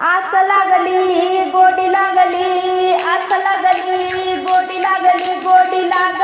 आस लागली गोडी लागली आस लागली गोडी लागली गोडी लाग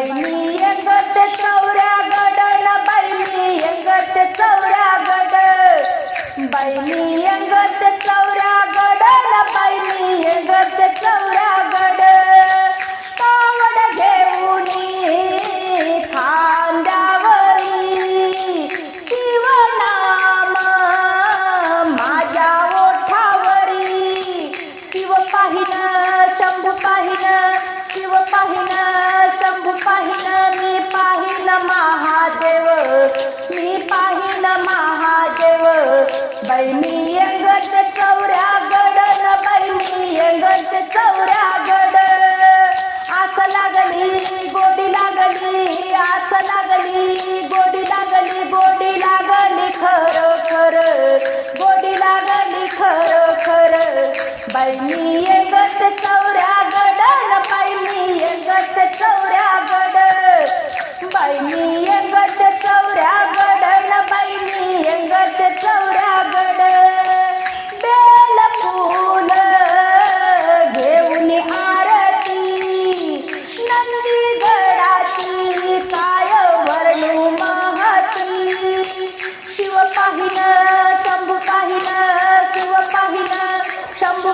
बैनी गट चौऱ्या गडल बैनी गट चौऱ्या गड. बैनी गट चौऱ्या गडल बैनी गट चौऱ्या गडल कावड घेऊन माझ्या पाहिलं शंभू पाहिलं शिव पाहिलं. Bye.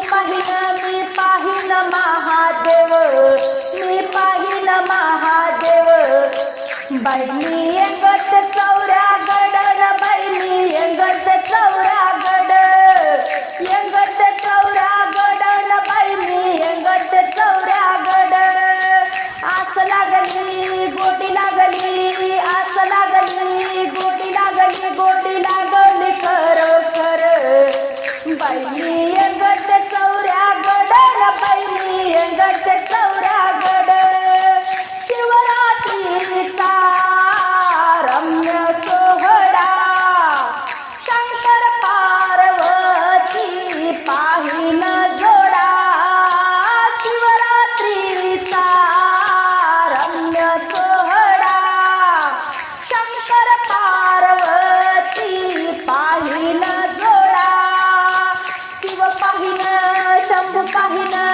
पाहिलं मी पाहिलं महादेव मी पाहिलं महादेव. बैनी अंगत चौऱ्या गडर बैनी अंगत चौऱ्या गड अंगत चौऱ्या गडन बैनी अंगत चौऱ्या गड आस लागली गोटी लागली आस लागली गोटी लागली गोटी लागली खर खर बैनी carregar.